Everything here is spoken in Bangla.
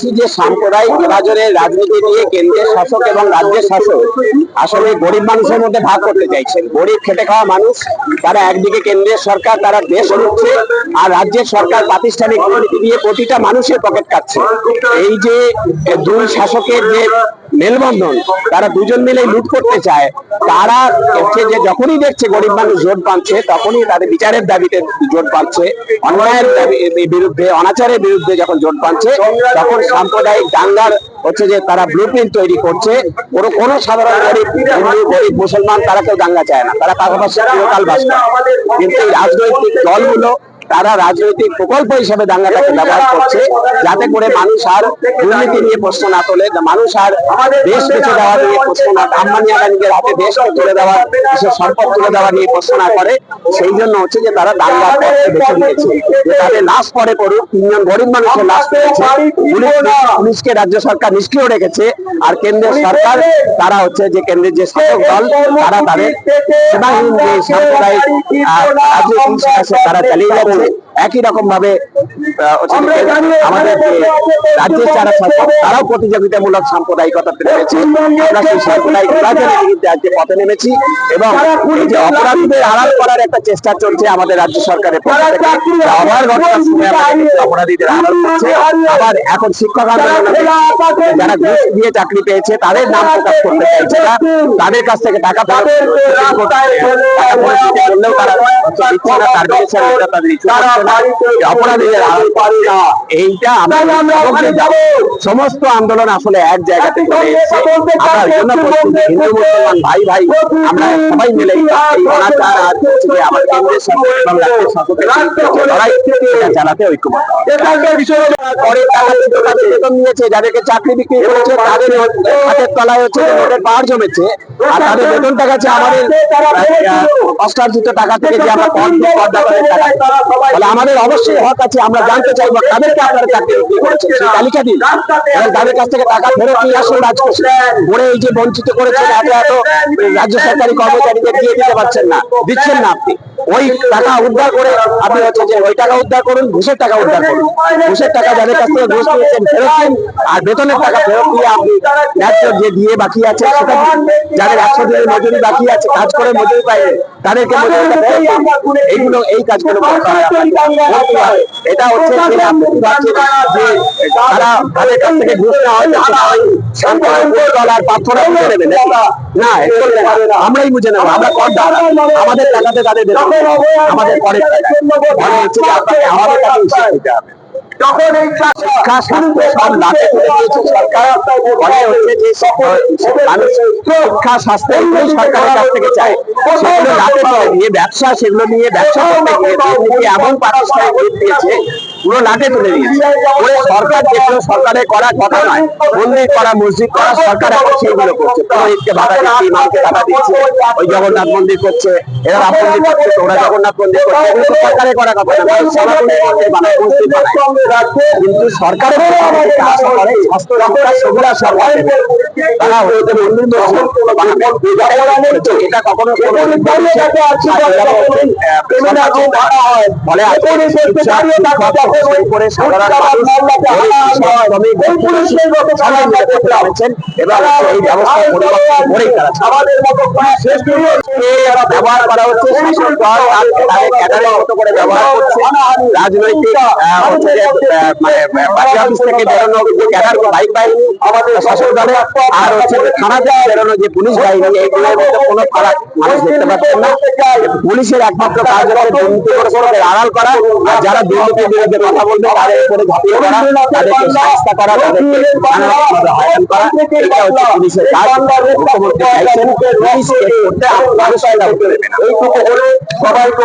পাচ্ছি যে সাম্প্রদায়িক বিভাজনের রাজনীতি নিয়ে কেন্দ্রের শাসক এবং রাজ্যের শাসক আসলে গরিব মানুষের মধ্যে ভাগ করতে চাইছেন। গরিব খেটে খাওয়া মানুষ, তারা একদিকে কেন্দ্রের সরকার, তারা দেশ লুটছে, আর রাজ্যের সরকার প্রাতিষ্ঠানিক দুর্নীতি দিয়ে প্রতিটা মানুষের পকেট কাটছে। এই যে দুই শাসকের যে মেলবন্ধন, তারা দুজন মিলে লুট করতে চায়, তারা হচ্ছে যে যখনই দেখছে গরিব মানুষ জোট পাচ্ছে তখনই তাদের বিচারের দাবিতে জোট পাচ্ছে অন্যায়ের বিরুদ্ধে, অনাচারের বিরুদ্ধে যখন জোট পাচ্ছে তখন সাম্প্রদায়িক দাঙ্গার হচ্ছে যে তারা ব্লু তৈরি করছে। ওরা কোনো সাধারণ গরিব, হিন্দু গরিব মুসলমান তারা কেউ দাঙ্গা চায় না। তারা পাশাপাশি চিরকাল বাস করে। কিন্তু রাজনৈতিক দলগুলো তারা রাজনৈতিক প্রকল্প হিসেবে দাঙ্গাটাকে ব্যবহার করছে যাতে করে মানুষ আর দুর্নীতি নিয়ে প্রশ্ন না তোলে মানুষ আর দেশ বেঁচে দেওয়া নিয়ে প্রশ্ন না আম্বানি আদানিদের হাতে দেশকে তুলে দেওয়া দেশের সম্পদ তুলে দেওয়া নিয়ে প্রশ্ন না করে সেই জন্য হচ্ছে যে তারা দাঙ্গা করতে বেছে নিয়েছে। যে তাদের লাশ পরে পড়ুক তিনজন গরিব মানুষের লাশ পুলিশ পুলিশকে রাজ্য সরকার নিষ্ক্রিয় রেখেছে আর কেন্দ্রের সরকার তারা হচ্ছে যে কেন্দ্রের যে শাসক দল তারা তাদের সেবাহীন যে সাম্প্রদায়িক রাজনৈতিক তারা চালিয়ে যাচ্ছে হবে একই রকম ভাবে আমাদের রাজ্যের যারা তারাও প্রতিযোগিতামূলক সাম্প্রদায়িকতাতে নেমেছে আমরা সেই সাম্প্রদায়িক বিভাজনের আজকে পথে নেমেছি এবং এই যে অপরাধীদের আড়াল করার একটা চেষ্টা চলছে আমাদের রাজ্য সরকারের ঘটনা শুনে অপরাধীদের আড়াল করছে। আবার এখন শিক্ষক আন্দোলনে যারা ঘুষ দিয়ে চাকরি পেয়েছে তাদের নাম প্রকাশ করতে চাইছে না তাদের কাছ থেকে টাকা ফেরত করলেও তারা দিচ্ছে না তার তাদের অপরাধীদের এইটা সমস্ত আন্দোলন আসলে এক জায়গাতে চলে এসেছে। আমরা জন্য হিন্দু মুসলমান ভাই ভাই আমরা সবাই মিলে এই অনাচার আর হচ্ছে আমার কেন্দ্রের শাসক এবং রাজ্যের শাসকের লড়াই চালাতে ঐক্যবদ্ধ। পরে টাকা দিতে বেতন নিয়েছে যাদেরকে চাকরি বিক্রি করেছে তাদের হাতের তলায় হচ্ছে নোটের জমেছে। আর তাদের আমাদের কষ্টার্জিত টাকা থেকে যে আমরা টাকা আমাদের অবশ্যই হক আছে, আমরা জানতে চাইব তাদেরকে আপনারা চাকরি করেছেন সেই তালিকা দিন। তাদের কাছ থেকে টাকা ফেরত নিয়ে আসুন রাজকোষে এই যে বঞ্চিত করেছেন, এত এত রাজ্য সরকারি কর্মচারীদের দিয়ে দিতে পারছেন না, দিচ্ছেন না আপনি। ওই টাকা উদ্ধার করে আপনি হচ্ছে যে ওই টাকা উদ্ধার করুন, ঘুষের টাকা উদ্ধার করুন ঘুষের টাকা যাদের কাছ থেকে ঘুষ নিয়েছেন, ফেরত দিন আর বেতনের টাকা ফেরত দিয়ে আপনি ন্যায্য যে দিয়ে বাকি আছে যাদের একশো দিনের মজুরি বাকি আছে, কাজ করে মজুরি পাইবে তাদেরকে। এইগুলো এই কাজগুলো হয় হয়। এটা হচ্ছে যে তারা তাদের কাছ থেকে ঘুষ? না না। আমরাই বুঝে নেব, আমরা আমাদের টাকাতে তাদের বেতন আমাদের পরের টাকা হচ্ছে আমাদের টাকা উচিত দিতে হবে। তখন এই শিক্ষা স্বাস্থ্য সব লাভে সরকার ফলে হচ্ছে যে মানুষ শিক্ষা স্বাস্থ্য এগুলোই সরকারের কাছ থেকে চায়। সেগুলো তুলে ব্যবসা সেগুলো নিয়ে ব্যবসা করতে গিয়ে এমন পারস্পরিক দিয়েছে পুরো লাটে তুলে দিয়েছে। ওই সরকার যেগুলো সরকারের করার কথা নয়। মন্দির করা মসজিদ করা সরকার এখন সেইগুলো করছে। পুরোহিতকে বাধা দিচ্ছে ইমামকে বাধা দিচ্ছে ওই জগন্নাথ মন্দির করছে এরা রাম মন্দির করছে তোমরা জগন্নাথ মন্দির করছে। এগুলো তো সরকারের করা কথা না মন্দির বানায় মসজিদ বানায়। কিন্তু সরকারের যে করে স্বাস্থ্য রক্ষা সেগুলো সরকার তারা হয়তো মন্দির বানাবে। এটা কখনো ফলে আজকে শিক্ষা, শিক্ষক, সেই করে সাধারণ মানুষ, গরিব, কৃষক, শ্রমিক, ব্যক্তি, সবাই মিলে করতে পেরেছেন। এবং এই ব্যবস্থা পরিবর্তন করেই তারা আমাদের মতো ব্যবহার করা হচ্ছে শাসক দল তাদের ক্যাডারের মতো করে ব্যবহার করছে। রাজনৈতিক আহ, হচ্ছে যে আহ, পার্টি অফিস থেকে বেরোনো যে ক্যাডার বাইক বাহিনী আমাদের শাসক দলের আর হচ্ছে থানা থেকে বেরোনো যে পুলিশ বাহিনী এইগুলোর মধ্যে কোনো ফারাক মানুষ দেখতে পাচ্ছেন না। পুলিশের একমাত্র কাজ হচ্ছে দুর্নীতি করে করে আড়াল করা। আর যারা দুর্নীতির বিরুদ্ধে কথা বলবে তাদের উপরে ঝাঁপিয়ে পড়া তাদেরকে শাস্তা করা তাদেরকে নানারকমভাবে হয়রান করা। এটা হচ্ছে পুলিশের কাজ। মুখ্যমন্ত্রী চাইছেন পুলিশ চেক করতে মানুষ এটা করতে দেবে না এইটুকু হলে সবাইকে